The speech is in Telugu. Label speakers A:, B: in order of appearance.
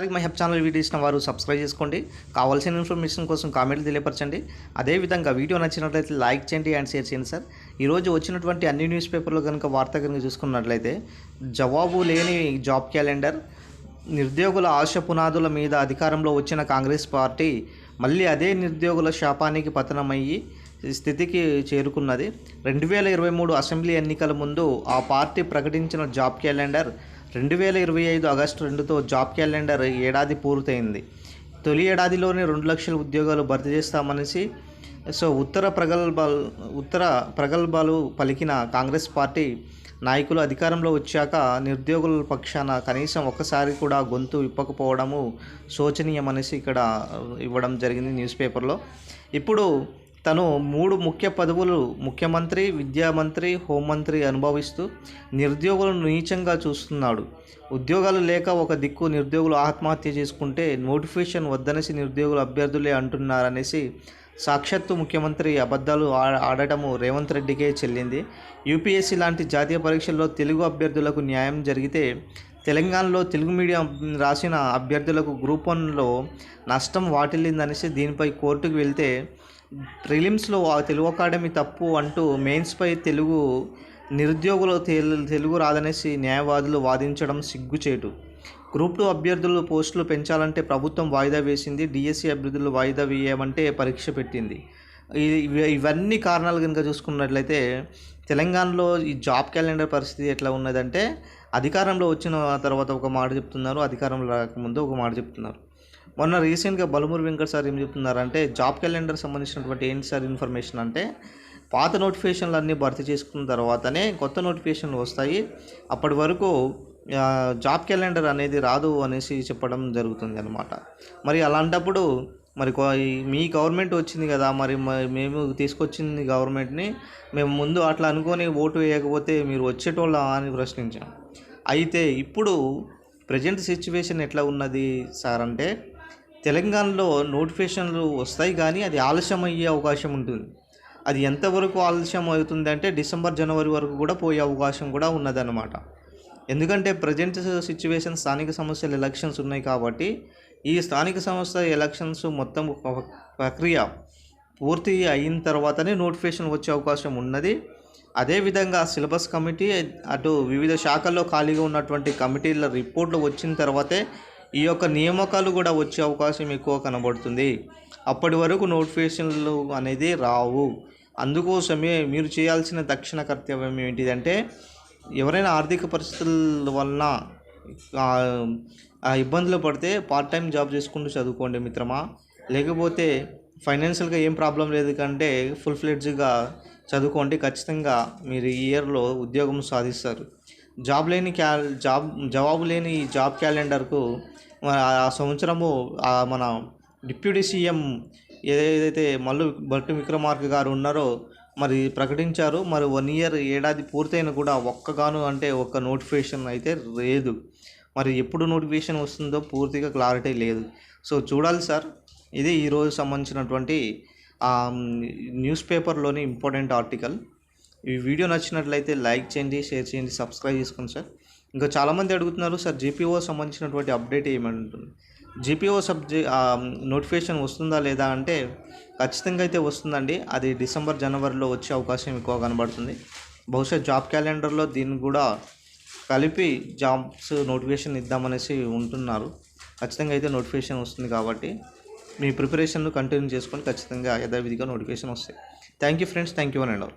A: వారికి మై హెప్ ఛానల్ వీడియో ఇచ్చిన వారు సబ్స్క్రైబ్ చేసుకోండి. కావాల్సిన ఇన్ఫర్మేషన్ కోసం కామెంట్లు తెలియపరచండి. అదేవిధంగా వీడియో నచ్చినట్లయితే లైక్ చేయండి అండ్ షేర్ చేయండి సార్. ఈరోజు వచ్చినటువంటి అన్ని న్యూస్ పేపర్లో కనుక వార్త కనుక చూసుకున్నట్లయితే జవాబు లేని జాబ్ క్యాలెండర్ నిరుద్యోగుల ఆశ పునాదుల మీద అధికారంలో వచ్చిన కాంగ్రెస్ పార్టీ మళ్ళీ అదే నిరుద్యోగుల శాపానికి పతనమయ్యి స్థితికి చేరుకున్నది. రెండు వేల ఇరవై మూడు అసెంబ్లీ ఎన్నికల ముందు ఆ పార్టీ ప్రకటించిన జాబ్ క్యాలెండర్ రెండు వేల ఇరవై ఐదు ఆగస్టు రెండుతో జాబ్ క్యాలెండర్ ఏడాది పూర్తయింది. తొలి ఏడాదిలోనే రెండు లక్షల ఉద్యోగాలు భర్తీ చేస్తామనేసి సో ఉత్తర ప్రగల్భాలు ఉత్తర ప్రగల్భాలు పలికిన కాంగ్రెస్ పార్టీ నాయకులు అధికారంలో వచ్చాక నిరుద్యోగుల పక్షాన కనీసం ఒక్కసారి కూడా గొంతు విప్పకపోవడము శోచనీయమనేసి ఇక్కడ ఇవ్వడం జరిగింది న్యూస్ పేపర్లో. ఇప్పుడు తను మూడు ముఖ్య పదవులు ముఖ్యమంత్రి విద్యామంత్రి హోంమంత్రి అనుభవిస్తూ నిరుద్యోగులను నీచంగా చూస్తున్నాడు. ఉద్యోగాలు లేక ఒక దిక్కు నిరుద్యోగులు ఆత్మహత్య చేసుకుంటే నోటిఫికేషన్ వద్దనేసి నిరుద్యోగులు అభ్యర్థులే అంటున్నారనేసి సాక్షాత్తు ముఖ్యమంత్రి అబద్ధాలు ఆడటము రేవంత్ రెడ్డికే చెల్లింది. యూపీఎస్సీ లాంటి జాతీయ పరీక్షల్లో తెలుగు అభ్యర్థులకు న్యాయం జరిగితే తెలంగాణలో తెలుగు మీడియం రాసిన అభ్యర్థులకు గ్రూప్ వన్లో నష్టం వాటిల్లిందనేసి దీనిపై కోర్టుకు వెళ్తే ప్రిలిమ్స్లో తెలుగు అకాడమీ తప్పు అంటూ మెయిన్స్పై తెలుగు నిరుద్యోగులు తెలు- తెలుగు రాదనేసి న్యాయవాదులు వాదించడం సిగ్గుచేటు. గ్రూప్ టూ అభ్యర్థులు పోస్టులు పెంచాలంటే ప్రభుత్వం వాయిదా వేసింది డిఎస్సి అభ్యర్థులు వాయిదా వేయమంటే పరీక్ష పెట్టింది. ఇవన్నీ కారణాలు కనుక చూసుకున్నట్లయితే తెలంగాణలో ఈ జాబ్ క్యాలెండర్ పరిస్థితి ఎట్లా ఉన్నదంటే అధికారంలో వచ్చిన తర్వాత ఒక మాట చెప్తున్నారు అధికారంలో రాకముందు ఒక మాట చెప్తున్నారు. మొన్న రీసెంట్గా బలమూరి వెంకట్ సార్ ఏం చెప్తున్నారంటే జాబ్ క్యాలెండర్ సంబంధించినటువంటి ఏంటి సార్ ఇన్ఫర్మేషన్ అంటే పాత నోటిఫికేషన్లు అన్నీ భర్తీ చేసుకున్న తర్వాతనే కొత్త నోటిఫికేషన్లు వస్తాయి. అప్పటి వరకు జాబ్ క్యాలెండర్ అనేది రాదు అనేసి చెప్పడం జరుగుతుంది అనమాట మరి అలాంటప్పుడు మరి కొ- మీ గవర్నమెంట్ వచ్చింది కదా మరి మేము తీసుకొచ్చింది గవర్నమెంట్ని మేము ముందు అట్లా అనుకొని ఓటు వేయకపోతే మీరు వచ్చేటోళ్ళ అని ప్రశ్నించాం. అయితే ఇప్పుడు ప్రజెంట్ సిచ్యువేషన్ ఎట్లా ఉన్నది సార్ అంటే తెలంగాణలో నోటిఫికేషన్లు వస్తాయి కానీ అది ఆలస్యం అయ్యే అవకాశం ఉంటుంది. అది ఎంతవరకు ఆలస్యం అవుతుంది అంటే డిసెంబర్ జనవరి వరకు కూడా పోయే అవకాశం కూడా ఉన్నదన్నమాట. ఎందుకంటే ప్రజెంట్ సిచ్యువేషన్ స్థానిక సమస్యలు ఎలక్షన్స్ ఉన్నాయి కాబట్టి ఈ స్థానిక సంస్థ ఎలక్షన్స్ మొత్తం ఒక ప్రక్రియ పూర్తి అయిన తర్వాతనే నోటిఫికేషన్ వచ్చే అవకాశం ఉన్నది. అదేవిధంగా సిలబస్ కమిటీ అటు వివిధ శాఖల్లో ఖాళీగా ఉన్నటువంటి కమిటీల రిపోర్ట్లు వచ్చిన తర్వాతే ఈ యొక్క నియామకాలు కూడా వచ్చే అవకాశం ఎక్కువ కనబడుతుంది. అప్పటి వరకు నోటిఫికేషన్లు అనేది రావు. అందుకోసమే మీరు చేయాల్సిన దక్షిణ కర్తవ్యం ఏంటిదంటే ఎవరైనా ఆర్థిక పరిస్థితుల వలన ఇబ్బందులు పడితే పార్ట్ టైం జాబ్ చేసుకుంటూ చదువుకోండి మిత్రమా. లేకపోతే ఫైనాన్షియల్గా ఏం ప్రాబ్లం లేదు కంటే ఫుల్ ఫ్లెడ్జ్గా చదువుకోండి. ఖచ్చితంగా మీరు ఈ ఇయర్లో ఉద్యోగం సాధిస్తారు. జాబ్ లేని క్యా జాబ్ జవాబు లేని ఈ జాబ్ క్యాలెండర్కు ఆ సంవత్సరము మన డిప్యూటీ సీఎం ఏదైతే మల్లు భట్టి విక్రమార్క గారు ఉన్నారో మరి ప్రకటించారు. మరి వన్ ఇయర్ ఏడాది పూర్తయిన కూడా ఒక్కగాను అంటే ఒక్క నోటిఫికేషన్ అయితే లేదు. మరి ఎప్పుడు నోటిఫికేషన్ వస్తుందో పూర్తిగా క్లారిటీ లేదు. సో చూడాలి సార్. ఇది ఈరోజు సంబంధించినటువంటి న్యూస్ పేపర్లోని ఇంపార్టెంట్ ఆర్టికల్. ఈ వీడియో నచ్చినట్లయితే లైక్ చేయండి షేర్ చేయండి సబ్స్క్రైబ్ చేసుకోండి సార్. ఇంకా చాలామంది అడుగుతున్నారు సార్ జీపీఓ సంబంధించినటువంటి అప్డేట్ ఏమంటుంది జీపీఓ సబ్జెక్ట్ నోటిఫికేషన్ వస్తుందా లేదా అంటే ఖచ్చితంగా అయితే వస్తుందండి. అది డిసెంబర్ జనవరిలో వచ్చే అవకాశం ఎక్కువ కనబడుతుంది. బహుశా జాబ్ క్యాలెండర్లో దీన్ని కూడా కలిపి జాబ్స్ నోటిఫికేషన్ ఇద్దామనేసి ఉంటున్నారు. ఖచ్చితంగా అయితే నోటిఫికేషన్ వస్తుంది కాబట్టి మీ ప్రిపరేషన్ కంటిన్యూ చేసుకొని ఖచ్చితంగా యథావిధిగా నోటిఫికేషన్ వస్తాయి. Thank you friends thank you and all.